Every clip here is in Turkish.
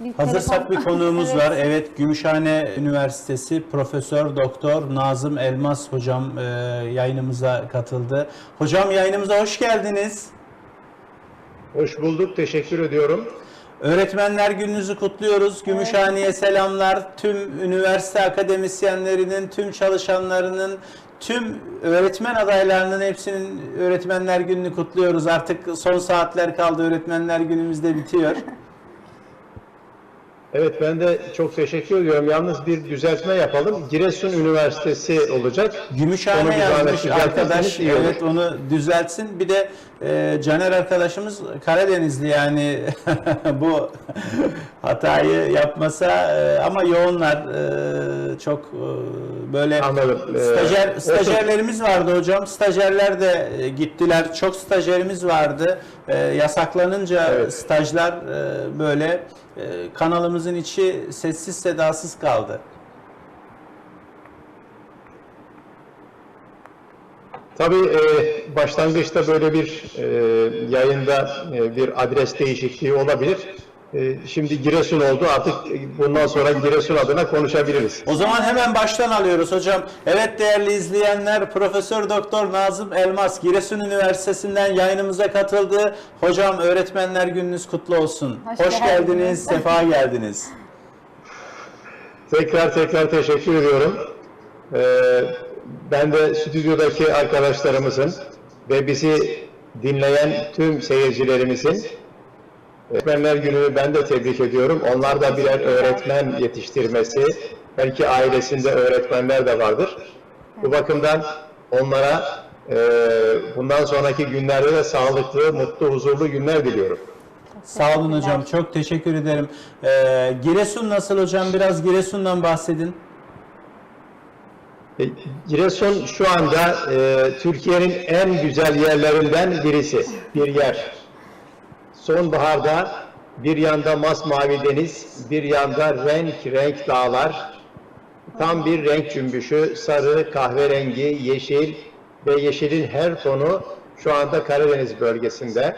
Bir Hazırsak bir konuğumuz Evet. var. Evet, Gümüşhane Üniversitesi Profesör Doktor Nazım Elmas hocam e, yayınımıza katıldı. Hocam yayınımıza hoş geldiniz. Hoş bulduk, teşekkür ediyorum. Öğretmenler Gününüzü kutluyoruz. Gümüşhane'ye selamlar. Tüm üniversite akademisyenlerinin, tüm çalışanlarının, tüm öğretmen adaylarının hepsinin Öğretmenler Günü'nü kutluyoruz. Artık son saatler kaldı. Öğretmenler Günümüz de bitiyor. Evet ben de çok teşekkür ediyorum. Yalnız bir düzeltme yapalım. Giresun Üniversitesi olacak. Gümüşhane yazmış arkadaş. Evet onu düzeltsin. Bir de e, Caner arkadaşımız Karadenizli yani bu hatayı yapmasa e, ama yoğunlar e, çok e, böyle Anladım. Ee, stajyer stajyerlerimiz vardı hocam. Stajyerler de e, gittiler. Çok stajyerimiz vardı. E, yasaklanınca Evet. stajlar e, böyle e, kanalımızın içi sessiz sedasız kaldı. Tabii e, başlangıçta böyle bir e, yayında e, bir adres değişikliği olabilir. E, şimdi Giresun oldu. Artık bundan sonra Giresun adına konuşabiliriz. O zaman hemen baştan alıyoruz hocam. Evet değerli izleyenler Profesör Doktor Nazım Elmas Giresun Üniversitesi'nden yayınımıza katıldı. Hocam öğretmenler gününüz kutlu olsun. Hoş, Hoş geldiniz, geldiniz. sefa geldiniz. Tekrar tekrar teşekkür ediyorum. Ee, ben de stüdyodaki arkadaşlarımızın ve bizi dinleyen tüm seyircilerimizin Öğretmenler Günü'nü ben de tebrik ediyorum. Onlar da birer öğretmen yetiştirmesi, belki ailesinde öğretmenler de vardır. Bu bakımdan onlara e, bundan sonraki günlerde de sağlıklı, mutlu, huzurlu günler diliyorum. Sağ olun hocam. Çok teşekkür ederim. Ee, Giresun nasıl hocam? Biraz Giresun'dan bahsedin. E, Giresun şu anda e, Türkiye'nin en güzel yerlerinden birisi, bir yer. Sonbaharda bir yanda masmavi deniz, bir yanda renk renk dağlar, tam bir renk cümbüşü, sarı, kahverengi, yeşil ve yeşilin her tonu şu anda Karadeniz bölgesinde.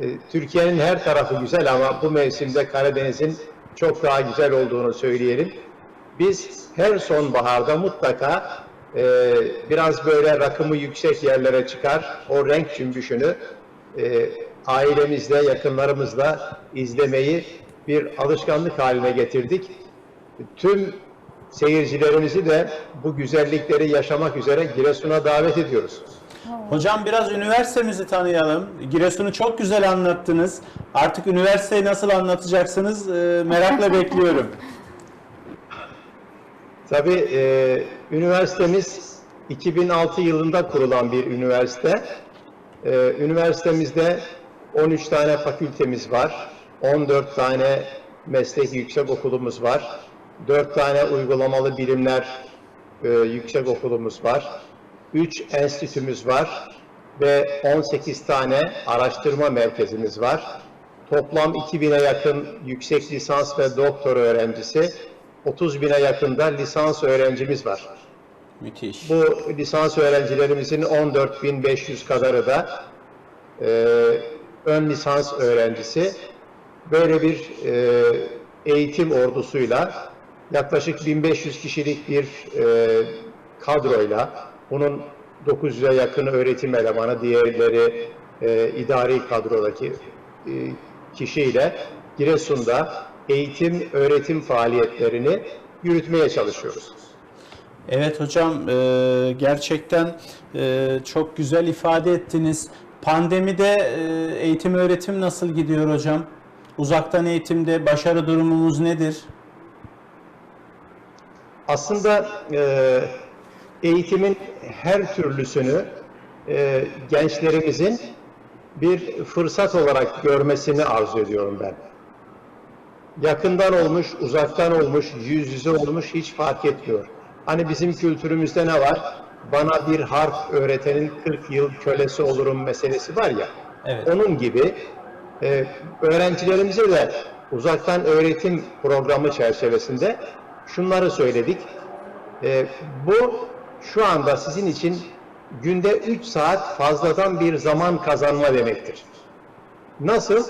E, Türkiye'nin her tarafı güzel ama bu mevsimde Karadeniz'in çok daha güzel olduğunu söyleyelim. Biz her sonbaharda mutlaka e, biraz böyle rakımı yüksek yerlere çıkar, o renk cümbüşünü e, ailemizle, yakınlarımızla izlemeyi bir alışkanlık haline getirdik. Tüm seyircilerimizi de bu güzellikleri yaşamak üzere Giresun'a davet ediyoruz. Hocam biraz üniversitemizi tanıyalım. Giresun'u çok güzel anlattınız. Artık üniversiteyi nasıl anlatacaksınız? Ee, merakla bekliyorum. Tabii e, üniversitemiz 2006 yılında kurulan bir üniversite. E, üniversitemizde 13 tane fakültemiz var, 14 tane meslek yüksek okulumuz var, 4 tane uygulamalı bilimler e, yüksek okulumuz var, 3 enstitümüz var ve 18 tane araştırma merkezimiz var. Toplam 2000'e yakın yüksek lisans ve doktor öğrencisi, 30 bine yakında lisans öğrencimiz var. Müthiş. Bu lisans öğrencilerimizin 14.500 kadarı da e, ön lisans öğrencisi. Böyle bir e, eğitim ordusuyla yaklaşık 1500 kişilik bir e, kadroyla bunun 900'e yakın öğretim elemanı, diğerleri e, idari kadrodaki e, kişiyle Giresun'da eğitim, öğretim faaliyetlerini yürütmeye çalışıyoruz. Evet hocam e, gerçekten e, çok güzel ifade ettiniz. Pandemide e, eğitim öğretim nasıl gidiyor hocam? Uzaktan eğitimde başarı durumumuz nedir? Aslında e, eğitimin her türlüsünü e, gençlerimizin bir fırsat olarak görmesini arzu ediyorum ben. Yakından olmuş, uzaktan olmuş, yüz yüze olmuş hiç fark etmiyor. Hani bizim kültürümüzde ne var? Bana bir harf öğretenin 40 yıl kölesi olurum meselesi var ya. Evet. Onun gibi e, öğrencilerimize de uzaktan öğretim programı çerçevesinde şunları söyledik. E, bu şu anda sizin için günde 3 saat fazladan bir zaman kazanma demektir. Nasıl?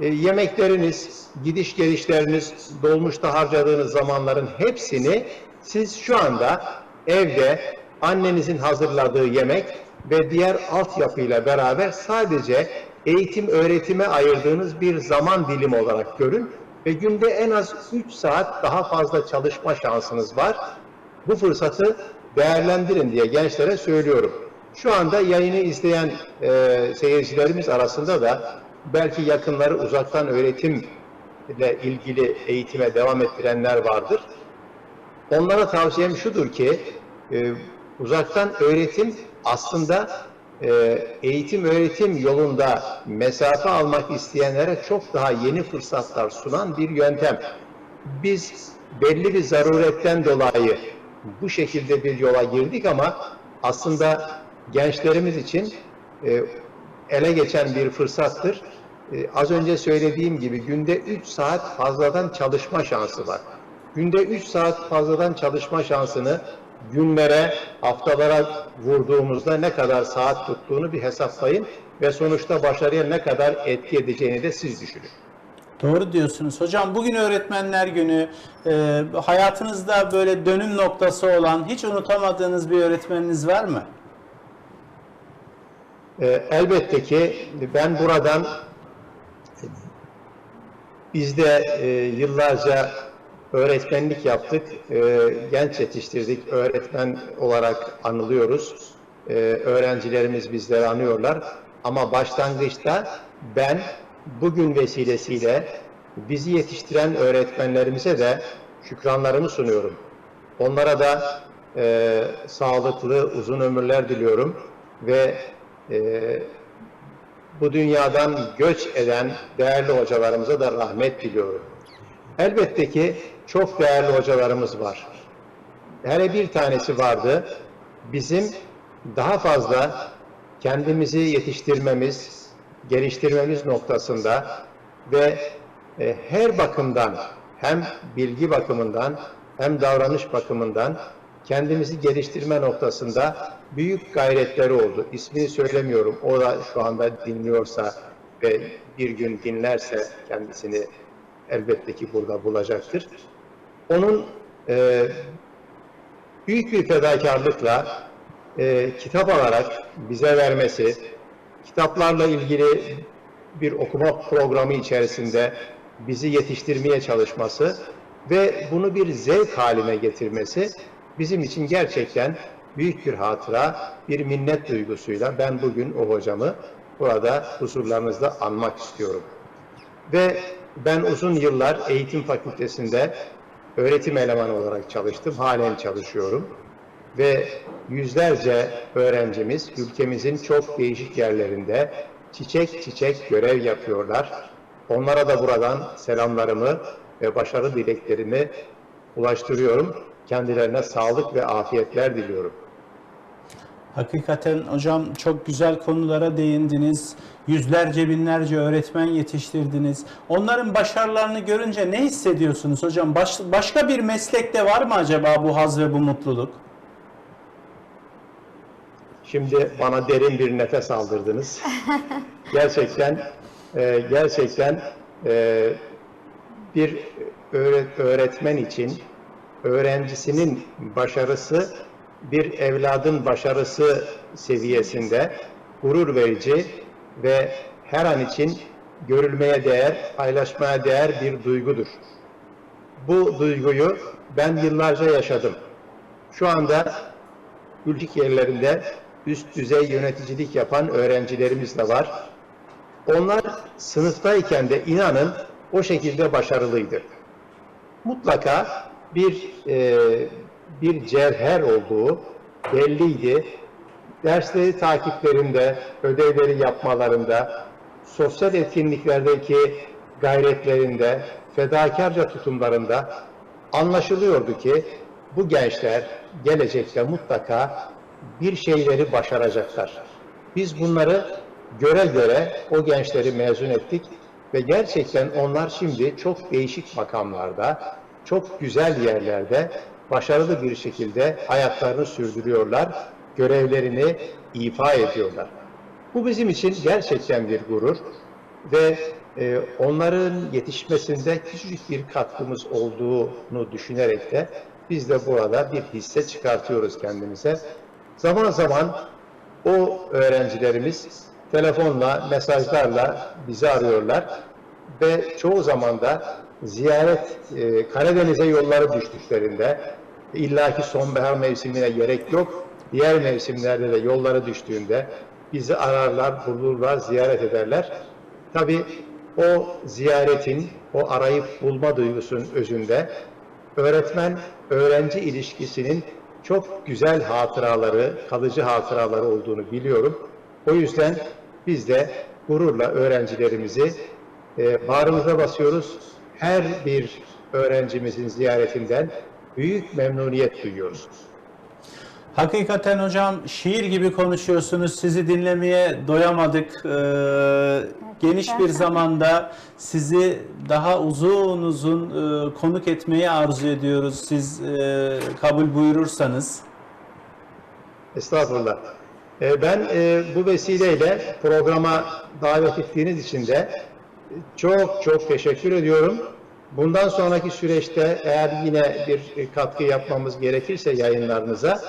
E, yemekleriniz, gidiş gelişleriniz, dolmuşta harcadığınız zamanların hepsini siz şu anda evde annenizin hazırladığı yemek ve diğer altyapıyla beraber sadece eğitim öğretime ayırdığınız bir zaman dilimi olarak görün ve günde en az 3 saat daha fazla çalışma şansınız var. Bu fırsatı değerlendirin diye gençlere söylüyorum. Şu anda yayını izleyen e, seyircilerimiz arasında da belki yakınları uzaktan öğretim ile ilgili eğitime devam ettirenler vardır. Onlara tavsiyem şudur ki e, uzaktan öğretim aslında e, eğitim öğretim yolunda mesafe almak isteyenlere çok daha yeni fırsatlar sunan bir yöntem. Biz belli bir zaruretten dolayı bu şekilde bir yola girdik ama aslında gençlerimiz için e, ele geçen bir fırsattır. E, az önce söylediğim gibi günde 3 saat fazladan çalışma şansı var. Günde 3 saat fazladan çalışma şansını günlere, haftalara vurduğumuzda ne kadar saat tuttuğunu bir hesaplayın ve sonuçta başarıya ne kadar etki edeceğini de siz düşünün. Doğru diyorsunuz. Hocam bugün Öğretmenler Günü. Ee, hayatınızda böyle dönüm noktası olan, hiç unutamadığınız bir öğretmeniniz var mı? E, elbette ki ben buradan biz de e, yıllarca öğretmenlik yaptık, e, genç yetiştirdik, öğretmen olarak anılıyoruz. E, öğrencilerimiz bizleri anıyorlar. Ama başlangıçta ben bugün vesilesiyle bizi yetiştiren öğretmenlerimize de şükranlarımı sunuyorum. Onlara da e, sağlıklı, uzun ömürler diliyorum ve e, bu dünyadan göç eden değerli hocalarımıza da rahmet diliyorum. Elbette ki çok değerli hocalarımız var. Hele bir tanesi vardı. Bizim daha fazla kendimizi yetiştirmemiz, geliştirmemiz noktasında ve e, her bakımdan hem bilgi bakımından hem davranış bakımından kendimizi geliştirme noktasında büyük gayretleri oldu. İsmini söylemiyorum. O da şu anda dinliyorsa ve bir gün dinlerse kendisini elbette ki burada bulacaktır. Onun e, büyük bir fedakarlıkla e, kitap alarak bize vermesi, kitaplarla ilgili bir okuma programı içerisinde bizi yetiştirmeye çalışması ve bunu bir zevk haline getirmesi bizim için gerçekten büyük bir hatıra, bir minnet duygusuyla ben bugün o hocamı burada huzurlarınızda anmak istiyorum. Ve ben uzun yıllar eğitim fakültesinde öğretim elemanı olarak çalıştım, halen çalışıyorum. Ve yüzlerce öğrencimiz ülkemizin çok değişik yerlerinde çiçek çiçek görev yapıyorlar. Onlara da buradan selamlarımı ve başarı dileklerimi ulaştırıyorum. Kendilerine sağlık ve afiyetler diliyorum. Hakikaten hocam çok güzel konulara değindiniz. Yüzlerce binlerce öğretmen yetiştirdiniz. Onların başarılarını görünce ne hissediyorsunuz hocam? Baş- başka bir meslekte var mı acaba bu haz ve bu mutluluk? Şimdi bana derin bir nefes aldırdınız. gerçekten e, gerçekten e, bir öğret- öğretmen için öğrencisinin başarısı bir evladın başarısı seviyesinde gurur verici ve her an için görülmeye değer, paylaşmaya değer bir duygudur. Bu duyguyu ben yıllarca yaşadım. Şu anda ülke yerlerinde üst düzey yöneticilik yapan öğrencilerimiz de var. Onlar sınıftayken de inanın o şekilde başarılıydı. Mutlaka bir e, bir cevher olduğu belliydi. Dersleri takiplerinde, ödevleri yapmalarında, sosyal etkinliklerdeki gayretlerinde, fedakarca tutumlarında anlaşılıyordu ki bu gençler gelecekte mutlaka bir şeyleri başaracaklar. Biz bunları göre göre o gençleri mezun ettik ve gerçekten onlar şimdi çok değişik makamlarda, çok güzel yerlerde başarılı bir şekilde hayatlarını sürdürüyorlar, görevlerini ifa ediyorlar. Bu bizim için gerçekten bir gurur ve e, onların yetişmesinde küçük bir katkımız olduğunu düşünerek de biz de burada bir hisse çıkartıyoruz kendimize. Zaman zaman o öğrencilerimiz telefonla, mesajlarla bizi arıyorlar ve çoğu zaman da ziyaret e, Karadeniz'e yolları düştüklerinde illaki sonbahar mevsimine gerek yok. Diğer mevsimlerde de yolları düştüğünde bizi ararlar, bulurlar, ziyaret ederler. Tabii o ziyaretin, o arayıp bulma duygusunun özünde öğretmen-öğrenci ilişkisinin çok güzel hatıraları, kalıcı hatıraları olduğunu biliyorum. O yüzden biz de gururla öğrencilerimizi e, bağrımıza basıyoruz. Her bir öğrencimizin ziyaretinden büyük memnuniyet duyuyoruz. Hakikaten hocam şiir gibi konuşuyorsunuz. Sizi dinlemeye doyamadık. Ee, geniş bir zamanda sizi daha uzun uzun e, konuk etmeyi arzu ediyoruz. Siz e, kabul buyurursanız. Estağfurullah. E, ben e, bu vesileyle programa davet ettiğiniz için de çok çok teşekkür ediyorum. Bundan sonraki süreçte eğer yine bir katkı yapmamız gerekirse yayınlarınıza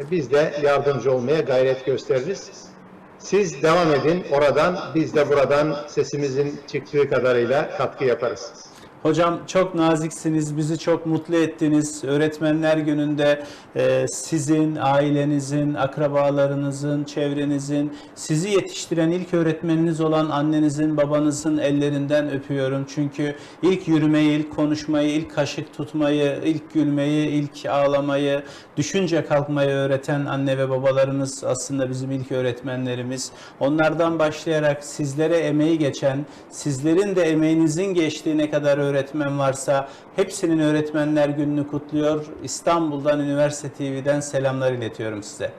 e, biz de yardımcı olmaya gayret gösteririz. Siz devam edin oradan, biz de buradan sesimizin çıktığı kadarıyla katkı yaparız. Hocam çok naziksiniz, bizi çok mutlu ettiniz. Öğretmenler gününde e, sizin, ailenizin, akrabalarınızın, çevrenizin, sizi yetiştiren ilk öğretmeniniz olan annenizin, babanızın ellerinden öpüyorum. Çünkü ilk yürümeyi, ilk konuşmayı, ilk kaşık tutmayı, ilk gülmeyi, ilk ağlamayı, düşünce kalkmayı öğreten anne ve babalarımız aslında bizim ilk öğretmenlerimiz. Onlardan başlayarak sizlere emeği geçen, sizlerin de emeğinizin geçtiği ne kadar öğretmen varsa hepsinin öğretmenler gününü kutluyor. İstanbul'dan Üniversite TV'den selamlar iletiyorum size.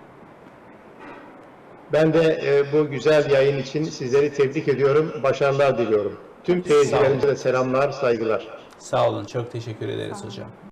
Ben de e, bu güzel yayın için sizleri tebrik ediyorum, başarılar diliyorum. Tüm seyircilerimize de selamlar, saygılar. Sağ olun. Çok teşekkür ederiz hocam.